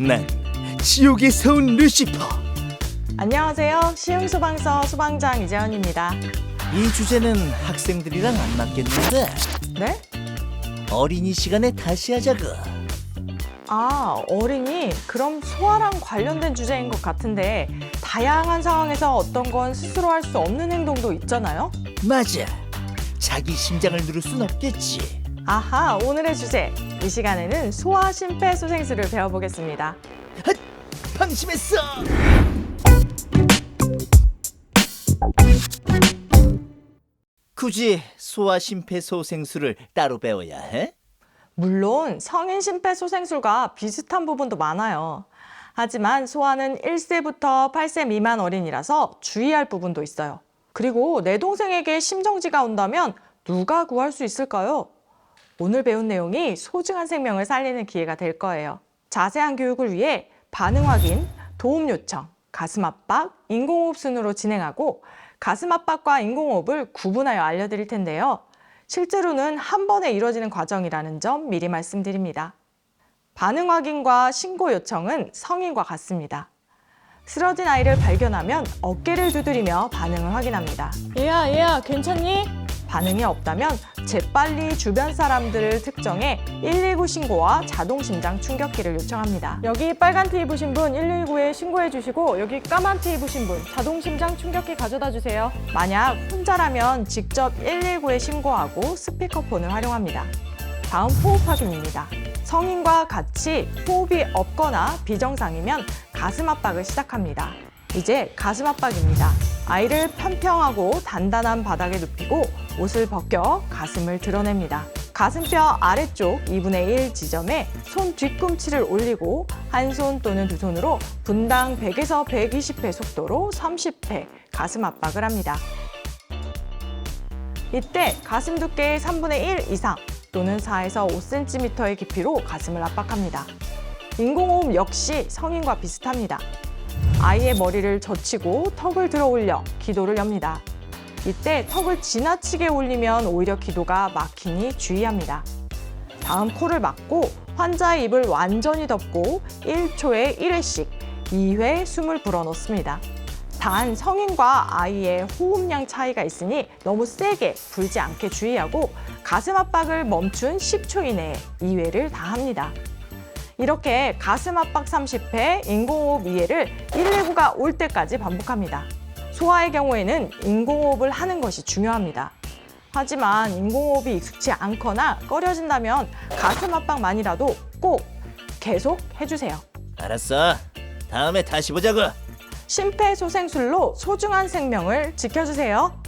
난 지옥에서 온 루시퍼. 안녕하세요. 시흥소방서 소방장 이재현입니다. 이 주제는 학생들이랑 안 맞겠는데 네? 어린이 시간에 다시 하자고. 아, 어린이? 그럼 소아랑 관련된 주제인 것 같은데 다양한 상황에서 어떤 건 스스로 할 수 없는 행동도 있잖아요? 맞아. 자기 심장을 누를 순 없겠지. 아하, 오늘의 주제. 이 시간에는 소아 심폐소생술을 배워보겠습니다. 방심했어. 굳이 소아 심폐소생술을 따로 배워야 해? 물론 성인 심폐소생술과 비슷한 부분도 많아요. 하지만 소아는 1세부터 8세 미만 어린이라서 주의할 부분도 있어요. 그리고 내 동생에게 심정지가 온다면 누가 구할 수 있을까요? 오늘 배운 내용이 소중한 생명을 살리는 기회가 될 거예요. 자세한 교육을 위해 반응 확인, 도움 요청, 가슴 압박, 인공호흡 순으로 진행하고 가슴 압박과 인공호흡을 구분하여 알려드릴 텐데요. 실제로는 한 번에 이루어지는 과정이라는 점 미리 말씀드립니다. 반응 확인과 신고 요청은 성인과 같습니다. 쓰러진 아이를 발견하면 어깨를 두드리며 반응을 확인합니다. 얘야, 얘야, 괜찮니? 반응이 없다면 재빨리 주변 사람들을 특정해 119 신고와 자동 심장 충격기를 요청합니다. 여기 빨간 티 입으신 분 119에 신고해 주시고 여기 까만 티 입으신 분 자동 심장 충격기 가져다 주세요. 만약 혼자라면 직접 119에 신고하고 스피커폰을 활용합니다. 다음 호흡 확인입니다. 성인과 같이 호흡이 없거나 비정상이면 가슴 압박을 시작합니다. 이제 가슴 압박입니다. 아이를 편평하고 단단한 바닥에 눕히고 옷을 벗겨 가슴을 드러냅니다. 가슴뼈 아래쪽 2분의 1 지점에 손 뒤꿈치를 올리고 한 손 또는 두 손으로 분당 100에서 120회 속도로 30회 가슴 압박을 합니다. 이때 가슴 두께의 3분의 1 이상 또는 4에서 5cm의 깊이로 가슴을 압박합니다. 인공호흡 역시 성인과 비슷합니다. 아이의 머리를 젖히고 턱을 들어 올려 기도를 엽니다. 이때 턱을 지나치게 올리면 오히려 기도가 막히니 주의합니다. 다음 코를 막고 환자의 입을 완전히 덮고 1초에 1회씩 2회 숨을 불어넣습니다. 단 성인과 아이의 호흡량 차이가 있으니 너무 세게 불지 않게 주의하고 가슴 압박을 멈춘 10초 이내에 2회를 다 합니다. 이렇게 가슴 압박 30회, 인공호흡 2회를 119가 올 때까지 반복합니다. 소아의 경우에는 인공호흡을 하는 것이 중요합니다. 하지만 인공호흡이 익숙치 않거나 꺼려진다면 가슴 압박만이라도 꼭 계속 해주세요. 알았어. 다음에 다시 보자고. 심폐소생술로 소중한 생명을 지켜주세요.